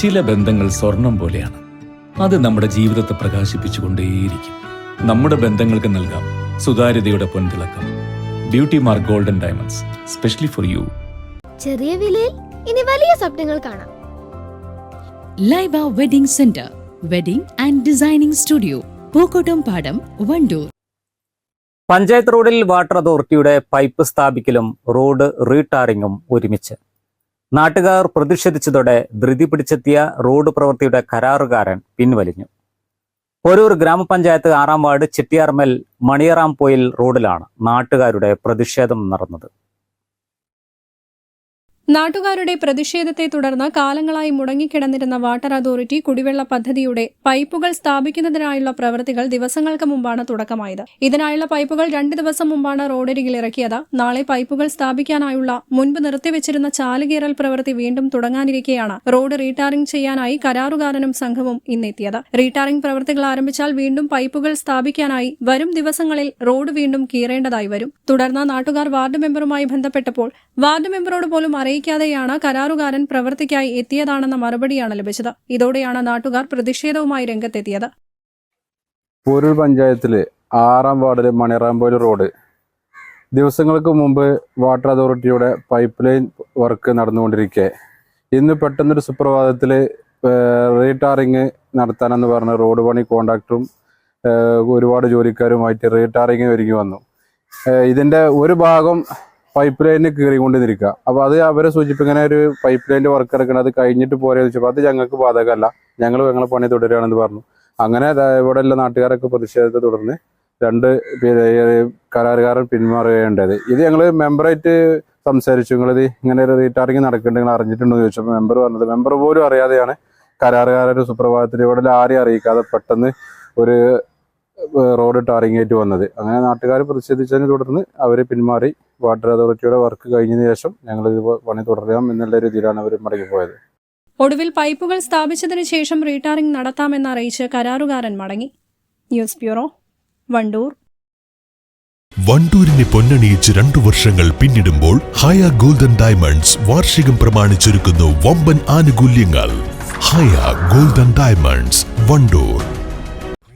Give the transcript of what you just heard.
ചില ബന്ധങ്ങൾ സ്വർണം പോലെയാണ്. അത് നമ്മുടെ ജീവിതത്തെ പ്രകാശിപ്പിച്ചുകൊണ്ടേയിരിക്കും. നമ്മുടെ ബന്ധങ്ങൾക്ക് നൽകാം സുതാര്യതയുടെ പൊൻതിളക്കം. Beauty mark golden diamonds specially for you ചെറിയ വിലയിൽ ഇനി വലിയ സ്വപ്നങ്ങൾ കാണാം. Laiba wedding centre wedding and designing studio Pookkottumpadam Wandoor. Panchayat റോഡിൽ വാട്ടർ അതോറിറ്റിയുടെ പൈപ്പ് സ്ഥാപിക്കലും റോഡ് റീടാറിങ്ങും ഒരുമിച്ച്. നാട്ടുകാർ പ്രതിഷേധിച്ചതോടെ ധൃതി പിടിച്ചെത്തിയ റോഡ് പ്രവൃത്തിയുടെ കരാറുകാരൻ പിൻവലിഞ്ഞു. പോരൂർ ഗ്രാമപഞ്ചായത്ത് ആറാം വാർഡ് ചെട്ടിയാർമൽ മണിയറാം പോയിൽ റോഡിലാണ് നാട്ടുകാരുടെ പ്രതിഷേധം നടന്നത്. നാട്ടുകാരുടെ പ്രതിഷേധത്തെ തുടർന്ന് കാലങ്ങളായി മുടങ്ങിക്കിടന്നിരുന്ന വാട്ടർ അതോറിറ്റി കുടിവെള്ള പദ്ധതിയുടെ പൈപ്പുകൾ സ്ഥാപിക്കുന്നതിനായുള്ള പ്രവൃത്തികൾ ദിവസങ്ങൾക്ക് മുമ്പാണ് തുടക്കമായത്. ഇതിനായുള്ള പൈപ്പുകൾ രണ്ട് ദിവസം മുമ്പാണ് റോഡരികിൽ ഇറക്കിയത്. നാളെ പൈപ്പുകൾ സ്ഥാപിക്കാനായുള്ള മുൻപ് നിർത്തിവച്ചിരുന്ന ചാലുകീറൽ പ്രവൃത്തി വീണ്ടും തുടങ്ങാനിരിക്കെയാണ് റോഡ് റീടാറിംഗ് ചെയ്യാനായി കരാറുകാരനും സംഘവും ഇന്നെത്തിയത്. റീടാറിംഗ് പ്രവൃത്തികൾ ആരംഭിച്ചാൽ വീണ്ടും പൈപ്പുകൾ സ്ഥാപിക്കാനായി വരും ദിവസങ്ങളിൽ റോഡ് വീണ്ടും കീറേണ്ടതായി വരും. തുടർന്ന് നാട്ടുകാർ വാർഡ് മെമ്പറുമായി ബന്ധപ്പെട്ടപ്പോൾ വാർഡ് മെമ്പറോട് പോലും അറിയിക്കാതെയാണ് കരാറുകാരൻ പ്രവൃത്തിക്കായി എത്തിയതാണെന്ന മറുപടിയാണ് ലഭിച്ചത്. ഇതോടെയാണ് നാട്ടുകാർ പ്രതിഷേധവുമായി രംഗത്തെത്തിയത്. പോരൂർ പഞ്ചായത്തിലെ ആറാം വാർഡിൽ മണിറാമ്പോയിൽ റോഡ് ദിവസങ്ങൾക്ക് മുമ്പ് വാട്ടർ അതോറിറ്റിയുടെ പൈപ്പ് ലൈൻ വർക്ക് നടന്നുകൊണ്ടിരിക്കെ. ഇന്ന് പെട്ടെന്നൊരു സുപ്രഭാതത്തിൽ റീടാറിങ് നടത്താനെന്ന് പറഞ്ഞ റോഡ് പണി കോൺട്രാക്ടറും ഒരുപാട് ജോലിക്കാരുമായിട്ട് റീടാറിങ് ഒരുങ്ങി വന്നു. ഇതിന്റെ ഒരു ഭാഗം പൈപ്പ് ലൈനിന് കീറിക്കൊണ്ട് നിൽക്കുക അപ്പോൾ അത് അവരെ സൂചിപ്പിക്കുന്ന ഒരു പൈപ്പ് ലൈനിന്റെ വർക്ക് ഇറക്കണം അത് കഴിഞ്ഞിട്ട് പോരെ ചോദിച്ചപ്പോൾ അത് ഞങ്ങൾക്ക് ബാധകമല്ല. ഞങ്ങൾ ഞങ്ങളെ പണി തുടരുകയാണെന്ന് പറഞ്ഞു. അങ്ങനെ ഇവിടെ ഉള്ള നാട്ടുകാരൊക്കെ പ്രതിഷേധത്തെ തുടർന്ന് രണ്ട് കരാറുകാരൻ പിന്മാറുകയുണ്ടായത്. ഇത് ഞങ്ങൾ മെമ്പറായിട്ട് സംസാരിച്ചു. നിങ്ങളിത് ഇങ്ങനെ ഒരു റീടാറിങ് നടക്കുന്നുണ്ടെങ്കിൽ അറിഞ്ഞിട്ടുണ്ടോ എന്ന് ചോദിച്ചപ്പോൾ മെമ്പർ പറഞ്ഞത് മെമ്പർ പോലും അറിയാതെയാണ് കരാറുകാരൊരു സുപ്രഭാതത്തിൽ ഇവിടെ ആരെയും അറിയിക്കാതെ പെട്ടെന്ന് ഒരു റോഡ് ടാറിങ് ആയിട്ട് വന്നത്. അങ്ങനെ നാട്ടുകാർ പ്രതിഷേധിച്ചതിനെ തുടർന്ന് അവർ പിന്മാറി വാട്ടർ അതോറിറ്റിയുടെ വർക്ക് കഴിഞ്ഞതിന് ശേഷം ഞങ്ങൾ ഇത് പണി തുടരാം എന്നുള്ള രീതിയിലാണ് അവർ മടങ്ങി പോയത്. ഒടുവിൽ പൈപ്പുകൾ സ്ഥാപിച്ചതിന് ശേഷം റീടാറിംഗ് നടത്താമെന്ന് അറിയിച്ച് കരാറുകാരൻ മടങ്ങി. News bureau Wandoor. വണ്ടൂരിനെ പൊന്നണിയിച്ച് രണ്ടു വർഷങ്ങൾ പിന്നിടുമ്പോൾ ഹയ ഗോൾഡൻ ഡയമണ്ട്സ് വാർഷികം പ്രമാണിച്ചൊരുക്കുന്നു വമ്പൻ ആനുകൂല്യങ്ങൾ. Haya golden diamonds Wandoor.